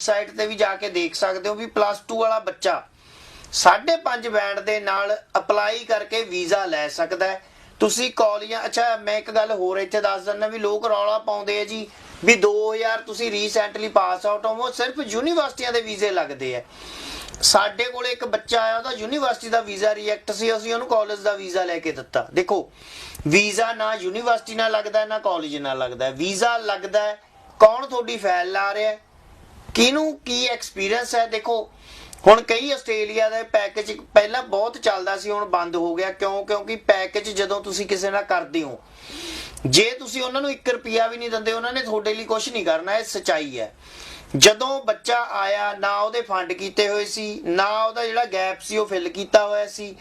Site ਤੇ ਵੀ ਜਾ ਕੇ ਦੇਖ ਸਕਦੇ ਹੋ ਵੀ ਪਲੱਸ 2 ਵਾਲਾ ਬੱਚਾ 5.5 ਬੈਂਡ ਦੇ ਨਾਲ ਅਪਲਾਈ ਕਰਕੇ ਵੀਜ਼ਾ ਲੈ ਸਕਦਾ ਤੁਸੀਂ ਕਾਲਜਾਂ ਅੱਛਾ, ਮੈਂ ਇੱਕ ਗੱਲ ਹੋਰ ਇੱਥੇ ਦੱਸ ਦਿੰਦਾ ਵੀ ਲੋਕ ਰੌਲਾ ਪਾਉਂਦੇ ਆ ਜੀ ਵੀ 2000 ਤੁਸੀਂ ਰੀਸੈਂਟਲੀ ਪਾਸ ਆਊਟ ਹੋਵੋ, ਸਿਰਫ ਯੂਨੀਵਰਸਿਟੀਆਂ ਦੇ ਵੀਜ਼ੇ ਲੱਗਦੇ ਆ। ਸਾਡੇ ਕੋਲ ਇੱਕ ਬੱਚਾ ਆਇਆ, ਉਹਦਾ ਯੂਨੀਵਰਸਿਟੀ ਦਾ ਵੀਜ਼ਾ ਰਿਜੈਕਟ ਸੀ, ਅਸੀਂ ਉਹਨੂੰ ਕਾਲਜ ਦਾ ਵੀਜ਼ਾ ਲੈ ਕੇ ਦਿੱਤਾ। ਦੇਖੋ, ਵੀਜ਼ਾ ਨਾ ਯੂਨੀਵਰਸਿਟੀ ਨਾਲ ਲੱਗਦਾ, ਨਾ ਕਾਲਜ ਨਾਲ ਲੱਗਦਾ। ਹੈ। ਵੀਜ਼ਾ ਲੱਗਦਾ ਕੌਣ ਤੁਹਾਡੀ ਫਾਈਲ ਲਾ ਰਿਹਾ ਕਿਹਨੂੰ ਕੀ ਐਕਸਪੀਰੀਅੰਸ ਹੈ? ਦੇਖੋ, ਹੁਣ ਕਈ ਆਸਟ੍ਰੇਲੀਆ ਦੇ ਪੈਕੇਜ ਪਹਿਲਾਂ ਬਹੁਤ ਚੱਲਦਾ ਸੀ, ਹੁਣ ਬੰਦ ਹੋ ਗਿਆ। ਕਿਉਂ? ਕਿਉਂਕਿ ਪੈਕੇਜ ਜਦੋਂ ਤੁਸੀਂ ਕਿਸੇ ਨਾਲ ਕਰਦੇ ਹੋ, ਜੇ ਤੁਸੀਂ ਉਹਨਾਂ ਨੂੰ 1 ਰੁਪਿਆ ਵੀ ਨਹੀਂ ਦਿੰਦੇ, ਉਹਨਾਂ ਨੇ ਤੁਹਾਡੇ ਲਈ ਕੁਝ ਨਹੀਂ ਕਰਨਾ, ਇਹ ਸਚਾਈ ਹੈ। ਜਦੋਂ ਬੱਚਾ ਆਇਆ, ਨਾ ਉਹਦੇ ਫੰਡ ਕੀਤੇ ਹੋਏ ਸੀ, ਨਾ ਉਹਦਾ ਜਿਹੜਾ ਗੈਪ ਸੀ, ਉਹ ਫਿਲ ਕੀਤਾ ਹੋਇਆ ਸੀ,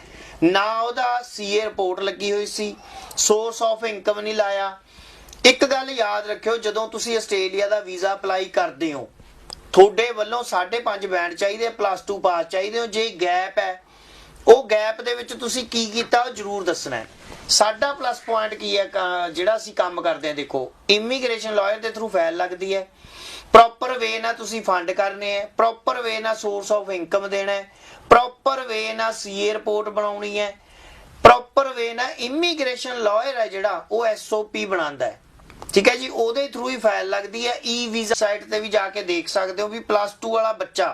ਨਾ ਉਹਦਾ ਸੀਏ ਰਿਪੋਰਟ ਲੱਗੀ ਹੋਈ ਸੀ ਸੋਰਸ ਆਫ ਇਨਕਮ ਨਹੀਂ ਲਾਇਆ। ਇੱਕ ਗੱਲ ਯਾਦ ਰੱਖਿਓ, ਜਦੋਂ ਤੁਸੀਂ ਆਸਟ੍ਰੇਲੀਆ ਦਾ ਵੀਜ਼ਾ ਅਪਲਾਈ ਕਰਦੇ ਹੋ ਤੁਹਾਡੇ ਵੱਲੋਂ 5.5 ਬੈਂਡ ਚਾਹੀਦੇ ਪਲੱਸ 2 ਪਾਸ ਚਾਹੀਦੇ ਹੋ, ਜੇ ਗੈਪ ਹੈ, ਉਹ ਗੈਪ ਦੇ ਵਿੱਚ ਤੁਸੀਂ ਕੀ ਕੀਤਾ, ਉਹ ਜਰੂਰ ਦੱਸਣਾ ਹੈ। ਸਾਡਾ ਪਲੱਸ ਪੁਆਇੰਟ ਕੀ ਹੈ ਜਿਹੜਾ ਅਸੀਂ ਕੰਮ ਕਰਦੇ ਹਾਂ, ਦੇਖੋ ਇਮੀਗ੍ਰੇਸ਼ਨ ਲਾਇਰ ਦੇ ਥਰੂ ਫਾਈਲ ਲੱਗਦੀ ਹੈ। ਪ੍ਰੋਪਰ ਵੇ ਨਾਲ ਤੁਸੀਂ ਫੰਡ ਕਰਨੇ ਹੈ ਪ੍ਰੋਪਰ ਵੇ ਨਾਲ ਸੋਰਸ ਆਫ ਇਨਕਮ ਦੇਣਾ ਹੈ ਪ੍ਰੋਪਰ ਵੇ ਨਾਲ ਸੀਏ ਰਿਪੋਰਟ ਬਣਾਉਣੀ ਹੈ ਪ੍ਰੋਪਰ ਵੇ ਨਾਲ ਇਮੀਗ੍ਰੇਸ਼ਨ ਲਾਇਰ ਹੈ ਜਿਹੜਾ, ਉਹ ਐਸਓਪੀ ਬਣਾਉਂਦਾ ਹੈ। ਠੀਕ ਹੈ ਜੀ ਉਹਦੇ ਥਰੂ ਹੀ ਫਾਈਲ ਲੱਗਦੀ ਹੈ ਈ ਵੀਜ਼ਾ ਸਾਈਟ ਤੇ ਵੀ ਜਾ ਕੇ ਦੇਖ ਸਕਦੇ ਹੋ ਵੀ ਪਲੱਸ 2 ਵਾਲਾ ਬੱਚਾ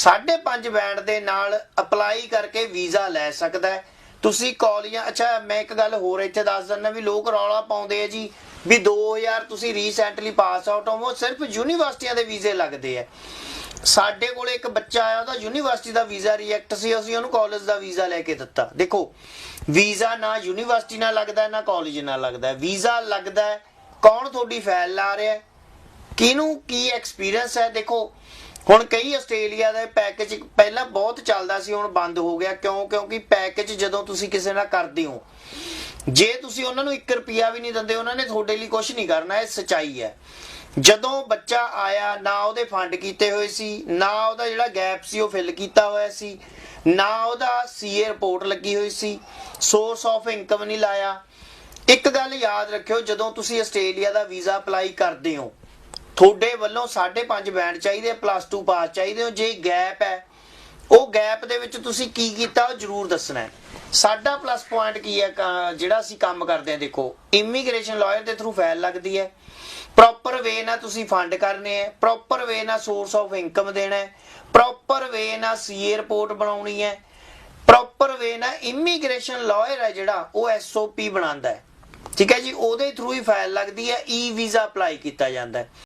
5.5 ਬੈਂਡ ਦੇ ਨਾਲ ਅਪਲਾਈ ਕਰਕੇ ਵੀਜ਼ਾ ਲੈ ਸਕਦਾ ਹੈ। ਤੁਸੀਂ ਕਾਲਜਾਂ ਅੱਛਾ ਮੈਂ ਇੱਕ ਗੱਲ ਹੋਰ ਇੱਥੇ ਦੱਸ ਦਿੰਦਾ ਵੀ ਲੋਕ ਰੌਲਾ ਪਾਉਂਦੇ ਆ ਜੀ ਵੀ 2000 ਤੁਸੀਂ ਰੀਸੈਂਟਲੀ ਪਾਸ ਆਊਟ ਹੋਵੋ ਸਿਰਫ ਯੂਨੀਵਰਸਿਟੀਆਂ ਦੇ ਵੀਜ਼ੇ ਲੱਗਦੇ ਆ। ਸਾਡੇ ਕੋਲ ਇੱਕ ਬੱਚਾ ਆਇਆ ਉਹਦਾ ਯੂਨੀਵਰਸਿਟੀ ਦਾ ਵੀਜ਼ਾ ਰਿਜੈਕਟ ਸੀ ਅਸੀਂ ਉਹਨੂੰ ਕਾਲਜ ਦਾ ਵੀਜ਼ਾ ਲੈ ਕੇ ਦਿੱਤਾ। ਦੇਖੋ ਵੀਜ਼ਾ ਨਾ ਯੂਨੀਵਰਸਿਟੀ ਨਾਲ ਲੱਗਦਾ ਨਾ ਕਾਲਜ ਨਾਲ ਲੱਗਦਾ। ਵੀਜ਼ਾ ਲੱਗਦਾ ਹੈ, ਕੌਣ ਤੁਹਾਡੀ ਫਾਈਲ ਲਾ ਰਿਹਾ ਕਿਹਨੂੰ ਕੀ ਐਕਸਪੀਰੀਅੰਸ ਹੈ? ਦੇਖੋ, ਹੁਣ ਕਈ ਆਸਟ੍ਰੇਲੀਆ ਦੇ ਪੈਕੇਜ ਪਹਿਲਾਂ ਬਹੁਤ ਚੱਲਦਾ ਸੀ, ਹੁਣ ਬੰਦ ਹੋ ਗਿਆ। ਕਿਉਂ? ਕਿਉਂਕਿ ਪੈਕੇਜ ਜਦੋਂ ਤੁਸੀਂ ਕਿਸੇ ਨਾਲ ਕਰਦੇ ਹੋ, ਜੇ ਤੁਸੀਂ ਉਹਨਾਂ ਨੂੰ 1 ਰੁਪਿਆ ਵੀ ਨਹੀਂ ਦਿੰਦੇ, ਉਹਨਾਂ ਨੇ ਤੁਹਾਡੇ ਲਈ ਕੁਝ ਨਹੀਂ ਕਰਨਾ, ਇਹ ਸਚਾਈ ਹੈ। ਜਦੋਂ ਬੱਚਾ ਆਇਆ, ਨਾ ਉਹਦੇ ਫੰਡ ਕੀਤੇ ਹੋਏ ਸੀ, ਨਾ ਉਹਦਾ ਜਿਹੜਾ ਗੈਪ ਸੀ, ਉਹ ਫਿਲ ਕੀਤਾ ਹੋਇਆ ਸੀ, ਨਾ ਉਹਦਾ ਸੀਏ ਰਿਪੋਰਟ ਲੱਗੀ ਹੋਈ ਸੀ ਸੋਰਸ ਆਫ ਇਨਕਮ ਨਹੀਂ ਲਾਇਆ ਇੱਕ ਗੱਲ ਯਾਦ ਰੱਖਿਓ, ਜਦੋਂ ਤੁਸੀਂ ਆਸਟ੍ਰੇਲੀਆ ਦਾ ਵੀਜ਼ਾ ਅਪਲਾਈ ਕਰਦੇ ਹੋ, ਤੁਹਾਡੇ ਵੱਲੋਂ 5.5 ਬੈਂਡ ਚਾਹੀਦੇ ਪਲੱਸ 2 ਪਾਸ ਚਾਹੀਦੇ ਹੋ, ਜੇ ਗੈਪ ਹੈ, ਉਹ ਗੈਪ ਦੇ ਵਿੱਚ ਤੁਸੀਂ ਕੀ ਕੀਤਾ, ਉਹ ਜਰੂਰ ਦੱਸਣਾ ਸਾਡਾ ਪਲੱਸ ਪੁਆਇੰਟ ਕੀ ਹੈ ਜਿਹੜਾ ਅਸੀਂ ਕੰਮ ਕਰਦੇ ਹਾਂ, ਦੇਖੋ ਇਮੀਗ੍ਰੇਸ਼ਨ ਲਾਇਰ ਦੇ ਥਰੂ ਫਾਈਲ ਲੱਗਦੀ ਹੈ। ਪ੍ਰੋਪਰ ਵੇ ਨਾਲ ਤੁਸੀਂ ਫੰਡ ਕਰਨੇ ਹੈ ਪ੍ਰੋਪਰ ਵੇ ਨਾਲ ਸੋਰਸ ਆਫ ਇਨਕਮ ਦੇਣਾ ਹੈ ਪ੍ਰੋਪਰ ਵੇ ਨਾਲ ਸੀਏ ਰਿਪੋਰਟ ਬਣਾਉਣੀ ਹੈ ਪ੍ਰੋਪਰ ਵੇ ਨਾਲ ਇਮੀਗ੍ਰੇਸ਼ਨ ਲਾਇਰ ਹੈ ਜਿਹੜਾ, ਉਹ ਐਸਓਪੀ ਬਣਾਉਂਦਾ ਹੈ। ਠੀਕ ਹੈ ਜੀ, ਉਹਦੇ ਥਰੂ ਹੀ ਫਾਈਲ ਲੱਗਦੀ ਹੈ ਈ ਵੀਜ਼ਾ ਅਪਲਾਈ ਕੀਤਾ ਜਾਂਦਾ ਹੈ।